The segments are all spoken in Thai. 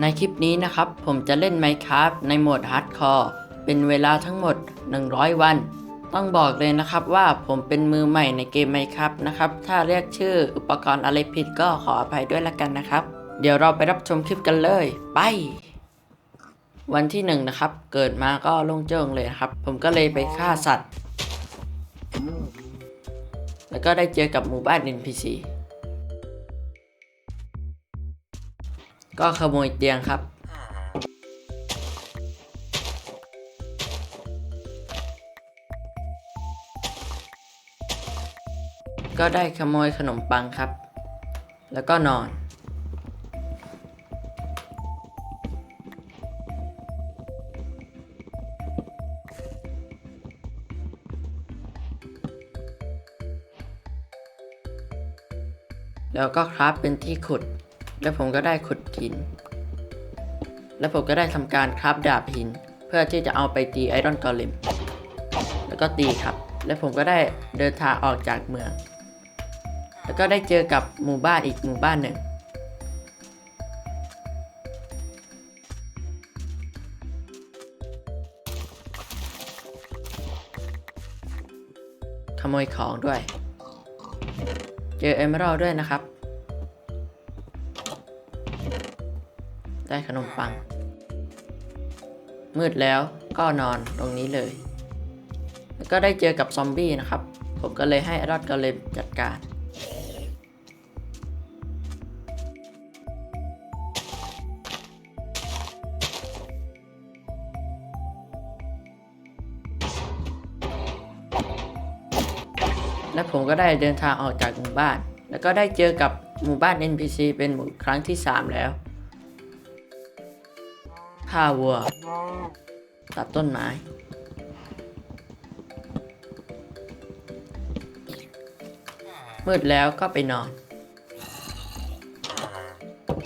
ในคลิปนี้นะครับผมจะเล่น Minecraft ในโหมด Hardcore เป็นเวลาทั้งหมด 100 วัน ต้องบอกเลยนะครับว่าผมเป็นมือใหม่ในเกม Minecraft นะครับ ถ้าเรียกชื่ออุปกรณ์อะไรผิดก็ขออภัยด้วยละกันนะครับ เดี๋ยวเราไปรับชมคลิปกันเลย ไป วันที่หนึ่งนะครับ เกิดมาก็โล่งเจิงเลยครับ ผมก็เลยไปฆ่าสัตว์ แล้วก็ได้เจอกับหมู่บ้าน NPC ก็ขโมยเตียงครับ ก็ได้ขโมยขนมปังครับ แล้วก็นอน แล้วก็คราฟเป็นที่ขุด แล้วผมก็ได้ขุดหิน แล้วผมก็ได้ทำการคราฟดาบหิน เพื่อที่จะเอาไปตีไอรอนกอเลมแล้วก็ตีครับ แล้วผมก็ได้เดินทางออกจากเมือง แล้วก็ได้เจอกับหมู่บ้านอีกหมู่บ้านหนึ่งขโมยของด้วย เจอเอเมอรัลด้วยนะครับ ได้ขนมปัง มืดแล้วก็นอนตรงนี้เลย แล้วก็ได้เจอกับซอมบี้นะครับ ผมก็เลยให้รอดก็เลยจัดการ และผมก็ได้เดินทางออกจากหมู่บ้าน แล้วก็ได้เจอกับหมู่บ้าน NPC เป็นหมู่ครั้งที่ 3 แล้ว ฆ่าวัว ตัดต้นไม้ มืดแล้วก็ไปนอน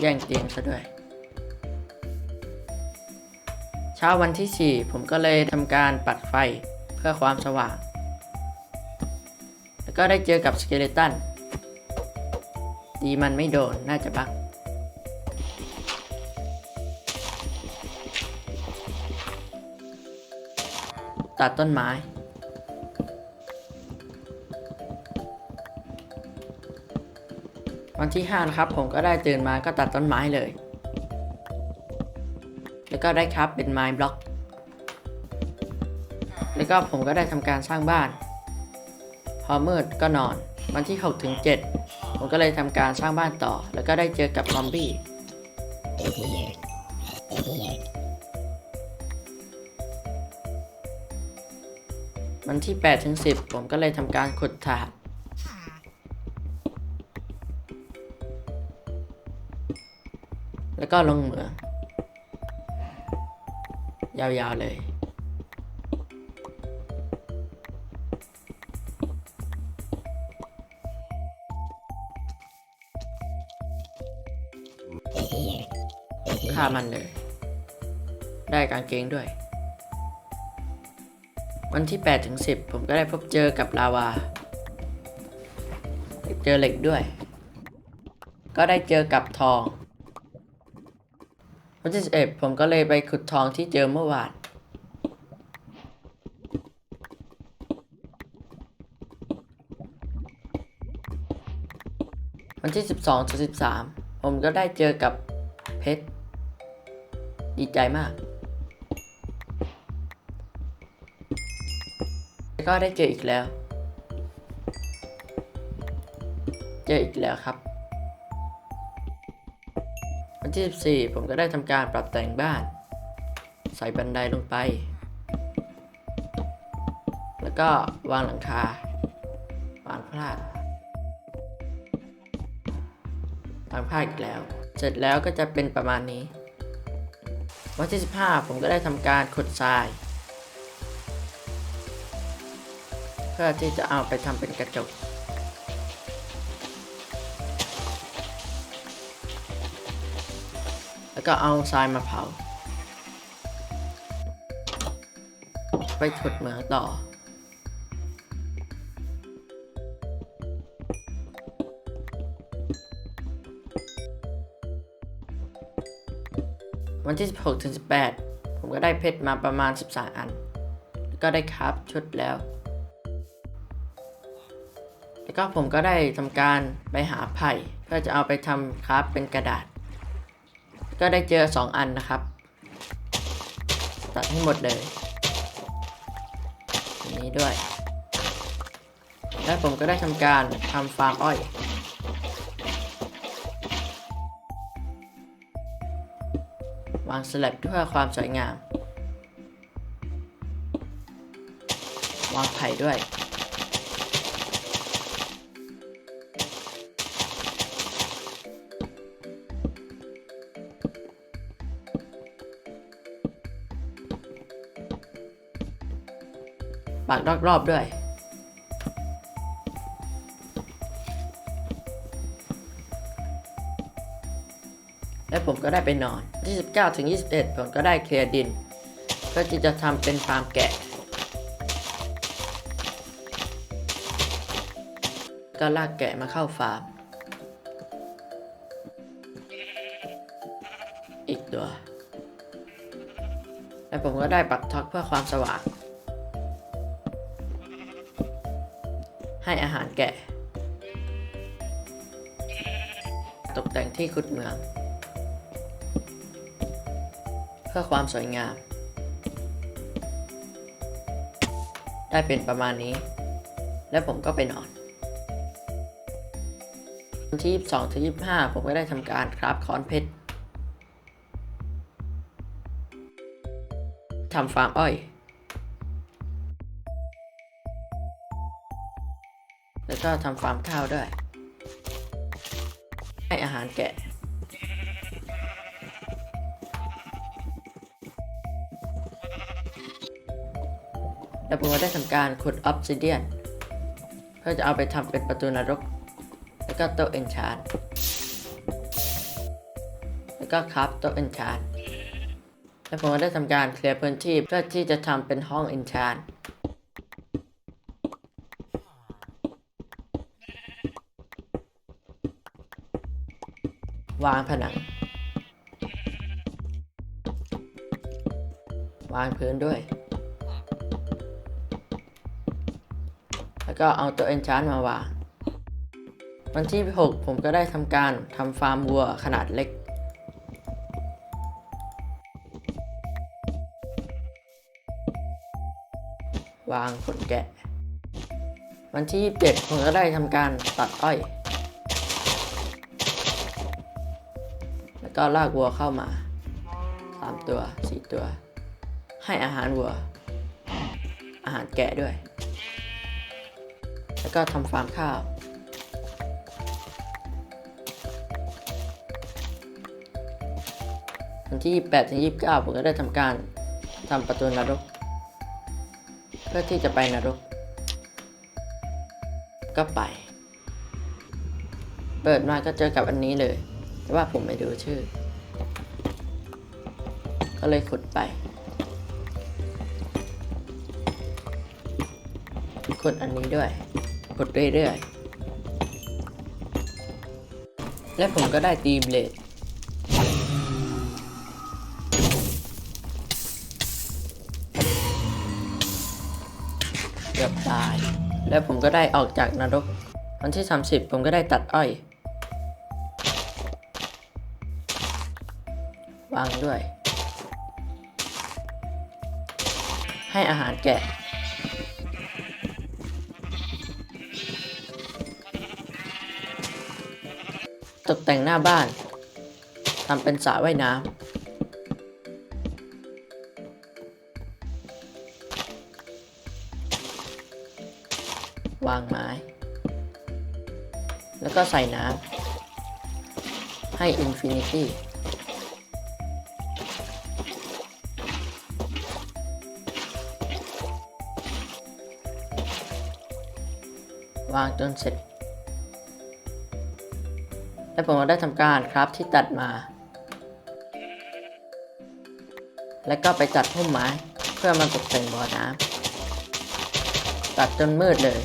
แย่งเตียงซะด้วย เช้าวันที่ 4 ผมก็เลยทำการปัดไฟเพื่อความสว่าง แล้วก็ได้เจอกับสเกเลตันตีมันไม่โดน น่าจะบัก ตัดต้นไม้ วันที่5นะครับผมก็ได้ตื่นมาก็ตัดต้นไม้เลย แล้วก็ได้ครับเป็นไม้บล็อก แล้วก็ผมก็ได้ทำการสร้างบ้าน พอมืดก็นอน วันที่6ถึง7ผมก็เลยทำการสร้างบ้านต่อ แล้วก็ได้เจอกับซอมบี้ ที่8ถึง10 ผมก็เลยทำการขุดถาดแล้วก็ลงเหมืองยาวๆเลย ฆ่ามันเลย ได้กางเกงด้วย วันที่8ถึง10 ผมก็ได้พบเจอกับลาวา เจอเหล็กด้วย ก็ได้เจอกับทอง วันที่11ผมก็เลยไปขุดทองที่เจอเมื่อวานวันที่ 12ถึง13 ผมก็ได้เจอกับเพชร ดีใจมาก ก็ได้เจออีกแล้ว เจออีกแล้วครับ วันที่ 14 ผมก็ได้ทำการปรับแต่งบ้าน ใส่บันไดลงไป แล้วก็วางหลังคาวางพลาดวางพลาดอีกแล้ว เสร็จแล้วก็จะเป็นประมาณนี้ วันที่ 15 ผมก็ได้ทำการขุดทราย พื่อที่จะเอาไปทำเป็นกระจกแล้วก็เอาทรายมาเผา ไปขุดเหมืองต่อวันที่ 16 ถึง 18 ผมก็ได้เพชรมาประมาณ 13 อัน ก็ได้คราฟชุดแล้ว ก็ผมก็ได้ทำการไปหาไผ่เพื่อจะเอาไปทำคราฟเป็นกระดาษ ก็ได้เจอ 2 อันนะครับ ตัดให้หมดเลยอันนี้ด้วย แล้วผมก็ได้ทำการทำฟาร์มอ้อยวางสลับเพื่อความสวยงาม วางไผ่ด้วย ปักรอบๆด้วย และผมก็ได้ไปนอน ที่ 19 ถึง 21 ผมก็ได้เคลียร์ดินเพื่อที่จะทำเป็นฟาร์มแกะ ก็ลากแกะมาเข้าฟาร์ม อีกตัว และผมก็ได้ปักท็อกเพื่อความสว่าง ให้อาหารแกะ ตกแต่งที่ขุดเมือง เพื่อความสวยงาม ได้เป็นประมาณนี้ และผมก็ไปนอนวันที่ 22 ถึง 25 ผมก็ได้ทำการคราฟคอนเพชรทำฟาร์มอ้อย แล้วก็ทำฟาร์มข้าวด้วย ให้อาหารแกะ แล้วผมก็ได้ทำการขุดออ s ซิเดียน เพื่อจะเอาไปทำเป็นประตูนรก แล้วก็โต๊ะเอนชานแล้วก็ครับโต๊ะเอนชานแล้วผมก็ได้ทำการเคลียร์พื้นที่เพื่อที่จะทำเป็นห้องเอนชาน วางผนัง วางพื้นด้วย แล้วก็เอาตัวเอนชานมาวาง วันที่ 6 ผมก็ได้ทำการทำฟาร์มวัวขนาดเล็กวางขนแกะ วันที่ 27ผมก็ได้ทำการตัดอ้อย ก็ลากวัวเข้ามา3ตัว4ตัว ให้อาหารวัว อาหารแกะด้วย แล้วก็ทำฟาร์มข้าว วันที่ 28 ถึง 29 ผมก็ได้ทำการทำประตูนรก เพื่อที่จะไปนรก ก็ไป เปิดมาก็เจอกับอันนี้เลย แต่ว่าผมไม่ดูชื่อ ก็เลยขุดไป ขุดอันนี้ด้วย ขุดเรื่อยๆ และผมก็ได้ตีเบลดเกือบตาย แล้วผมก็ได้ออกจากนรกวันที่ 30 ผมก็ได้ตัดอ้อย วางด้วย ให้อาหารแกะ ตกแต่งหน้าบ้านทำเป็นสระว่ายน้ำวางไม้ แล้วก็ใส่น้ำให้อิางจนเสร็จ และผมก็ได้ทำการครับที่ตัดมา และก็ไปตัดพุ่มไม้เพื่อมาตกแต่งบ่อน้ำตัดจนมืดเลย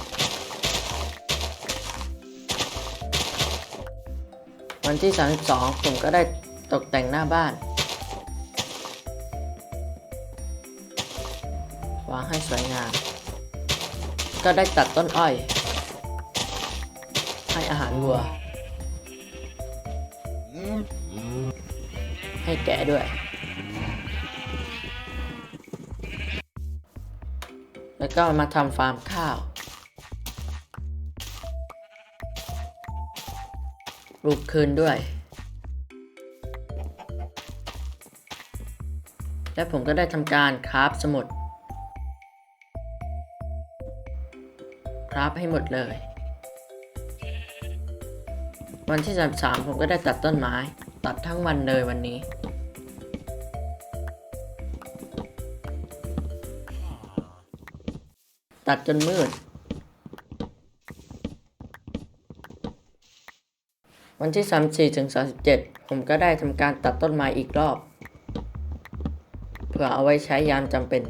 วันที่ 32 ผมก็ได้ตกแต่งหน้าบ้านวางให้สวยงาม ก็ได้ตัดต้นอ้อย อาหารวัว ให้แกะด้วย แล้วก็มาทำฟาร์มข้าว ปลูกคืนด้วย และผมก็ได้ทำการคราฟสมุด คราฟให้หมดเลย วันที่ 33 ผมก็ได้ตัดต้นไม้ ตัดทั้งวันเลยวันนี้ ตัดจนมืด วันที่ 34ถึง37 ผมก็ได้ทำการตัดต้นไม้อีกรอบ เพื่อเอาไว้ใช้ยามจำเป็น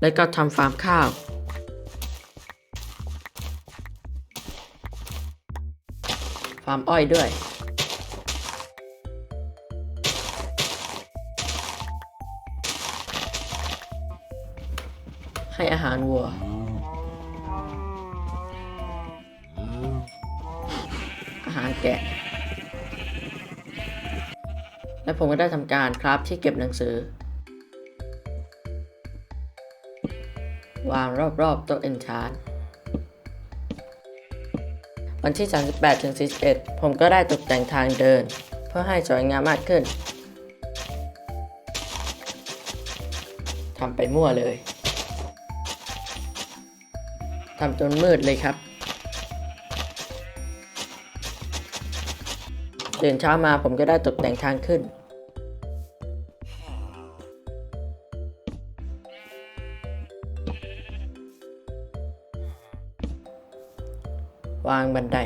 แล้วก็ทำฟาร์มข้าว ฟาร์มอ้อยด้วย ให้อาหารวัว อาหารแกะ และผมก็ได้ทำการคราฟที่เก็บหนังสือ วางรอบๆโต๊ะเอนชาน วันที่ 38ถึง41 ผมก็ได้ตกแต่งทางเดิน เพื่อให้สวยงามมากขึ้นทำไปมั่วเลยทำจนมืดเลยครับตื่นเช้ามาผมก็ได้ตกแต่งทางขึ้นางบันได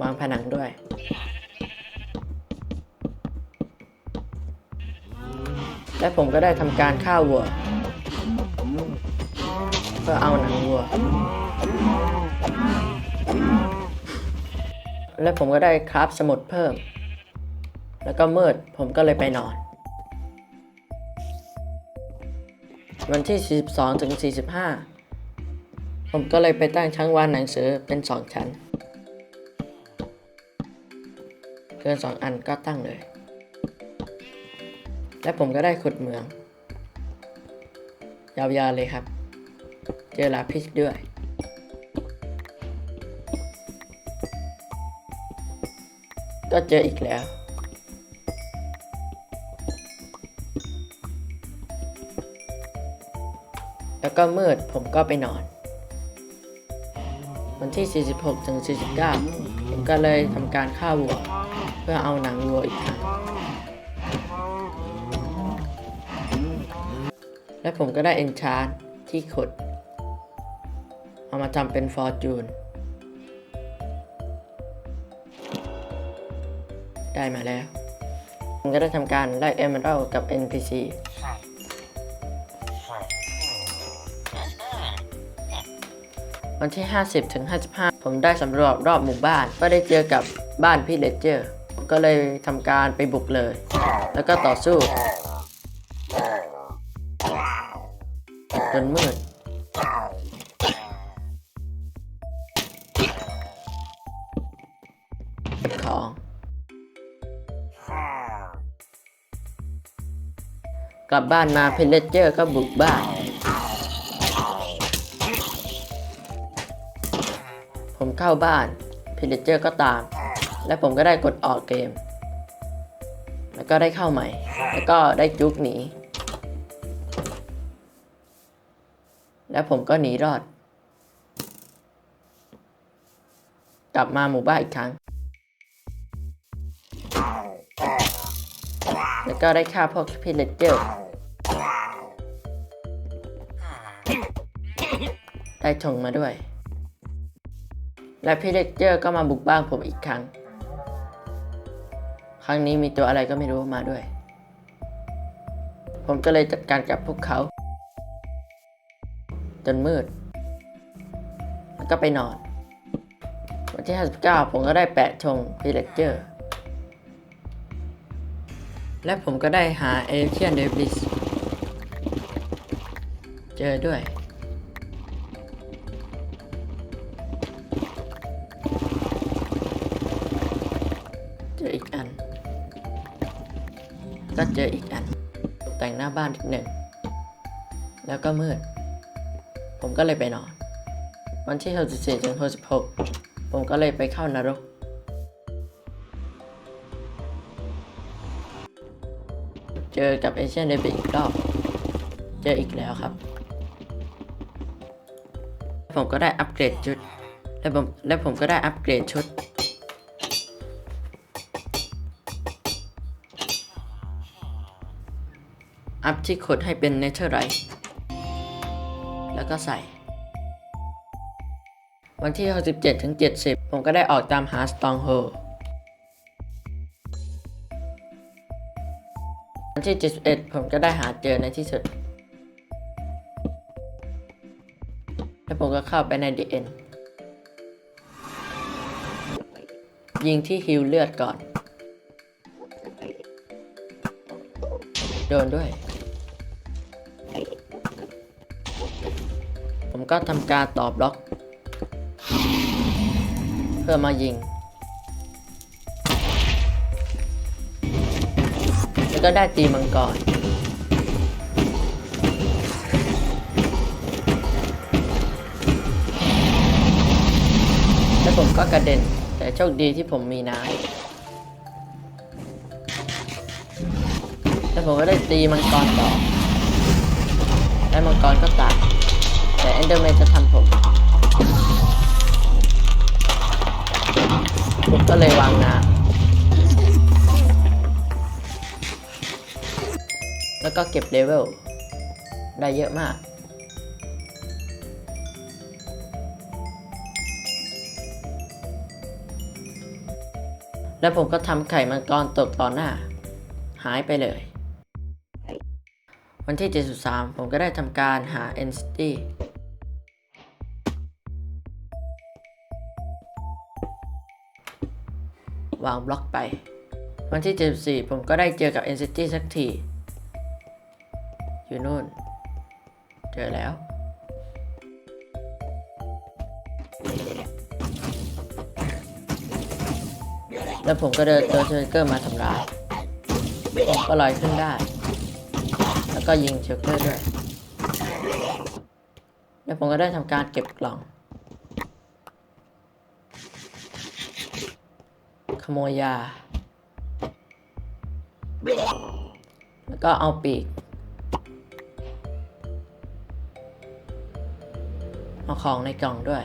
วางผนังด้วย และผมก็ได้ทำการฆ่าวัว เพื่อเอาหนังวัว และผมก็ได้คราฟสมุดเพิ่ม แล้วก็มืดผมก็เลยไปนอนวันที่ 42 ถึง 45 ผมก็เลยไปตั้งชั้นวางหนังสือเป็นสองชั้น เกินสองอันก็ตั้งเลย และผมก็ได้ขุดเหมือง ยาวๆเลยครับ เจอลาพิชด้วยก็เจออีกแล้ว แล้วก็มืดผมก็ไปนอน วันที่ 46ถึง49 ผมก็เลยทำการฆ่าวัว เพื่อเอาหนังวัวอีกครั้งและผมก็ได้เอนชาร์ที่ขุดเอามาทำเป็นฟอร์จูน ได้มาแล้ว ผมก็ได้ทำการไล่เอเมอรัลกับ NPC วันที่ 50ถึง55 ผมได้สำรวจรอบหมู่บ้าน ก็ได้เจอกับบ้านพี่เลเจอร์ ก็เลยทำการไปบุกเลย แล้วก็ต่อสู้จนมืดเก็บของ กลับบ้านมาเพลเจอร์ก็บุกบ้าน เข้าบ้านเพลเจอร์ก็ตาม และผมก็ได้กดออกเกม แล้วก็ได้เข้าใหม่ แล้วก็ได้จุกหนี แล้วผมก็หนีรอด กลับมาหมู่บ้านอีกครั้ง แล้วก็ได้ฆ่าพวกพิเลเจอร์ได้ชงมาด้วย และพิเลเจอร์ก็มาบุกบ้านผมอีกครั้ง ครั้งนี้มีตัวอะไรก็ไม่รู้มาด้วย ผมก็เลยจัดการกับพวกเขา จนมืด แล้วก็ไปนอน วันที่ 59 ผมก็ได้แปะชงพิเลเจอร์ และผมก็ได้หาเอเชียนเดบิสเจอด้วย ก็เจออีกอัน ตกแต่งหน้าบ้านอีกหนึ่ง แล้วก็มืด ผมก็เลยไปนอน วันที่ 64ถึง66 ผมก็เลยไปเข้านรก เจอกับเอเชียนเดบิอีกรอบ เจออีกแล้วครับ ผมก็ได้อัปเกรดชุด และผมและผมก็ได้อัปเกรดชุด ที่ขุดให้เป็นเนเธอร์ไรแล้วก็ใส่ วันที่ 67ถึง70 ผมก็ได้ออกตามหาสตองโฮวันที่ 71 ผมก็ได้หาเจอในที่สุด แล้วผมก็เข้าไปใน DN ยิงที่ฮิลเลือดก่อน โดนด้วย ก็ทำการตอบบล็อก เพื่อมายิง แล้วก็ได้ตีมังกรแล้วผมก็กระเด็น แต่โชคดีที่ผมมีน้ำแล้วผมก็ได้ตีมังกรต่อ และมังกรก็ตาย แต่เอนเดอร์แมนจะทำผม ผมก็เลยวางน้ำแล้วก็เก็บเลเวล ได้เยอะมากแล้วผมก็ทำไข่มังกรตกต่อหน้า หายไปเลย วันที่ 73 ผมก็ได้ทำการหา entity วางบล็อกไป วันที่ 74 ผมก็ได้เจอกับ entity สักที อยู่นู่น เจอแล้ว แล้วผมก็เดินตัวเชเกอร์มาทำร้ายผมก็ลอยขึ้นได้ แล้วก็ยิงเชลเกอร์ด้วย แล้วผมก็ได้ทำการเก็บกล่อง โมยยา แล้วก็เอาปีก เอาของในกล่องด้วย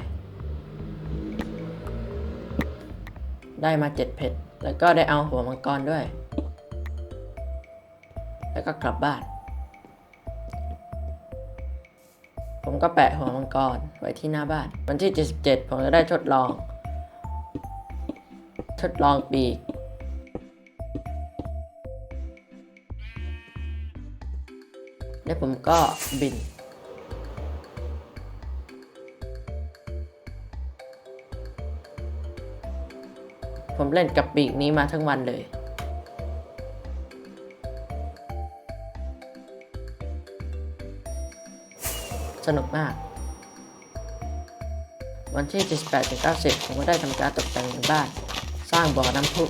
ได้มาเจ็ดเพชรแล้วก็ได้เอาหัวมังกรด้วย แล้วก็กลับบ้าน ผมก็แปะหัวมังกรไว้ที่หน้าบ้าน วันที่ 77 ผมจะได้ทดลอง ทดลองปีก แล้วผมก็บิน ผมเล่นกับปีกนี้มาทั้งวันเลยสนุกมาก วันที่ 78-90 ผมก็ได้ทำการตกแต่งบ้าน ร้างบ่อน้ำพุ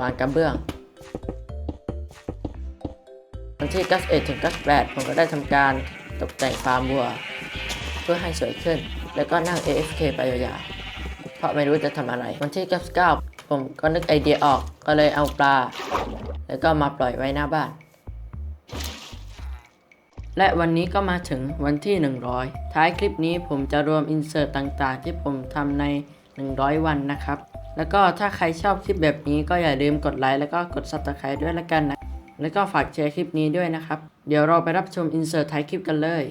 วางกระเบื้องวันที่ 91ถึง98 ผมก็ได้ทำการตกแต่งฟาร์มวัว เพื่อให้สวยขึ้น แล้วก็นั่ง AFK ไปยาวๆ เพราะไม่รู้จะทำอะไร วันที่ 99 ผมก็นึกไอเดียออก ก็เลยเอาปลา แล้วก็มาปล่อยไว้หน้าบ้าน และวันนี้ก็มาถึงวันที่ 100 ท้ายคลิปนี้ผมจะรวมอินเสิร์ตต่างๆ ที่ผมทำใน 100 วันนะครับ แล้วก็ถ้าใครชอบคลิปแบบนี้ก็อย่าลืมกดไลค์แล้วก็กด subscribe ด้วยละกันนะ แล้วก็ฝากแชร์คลิปนี้ด้วยนะครับ เดี๋ยวเราไปรับชมอินเสิร์ตท้ายคลิปกันเลย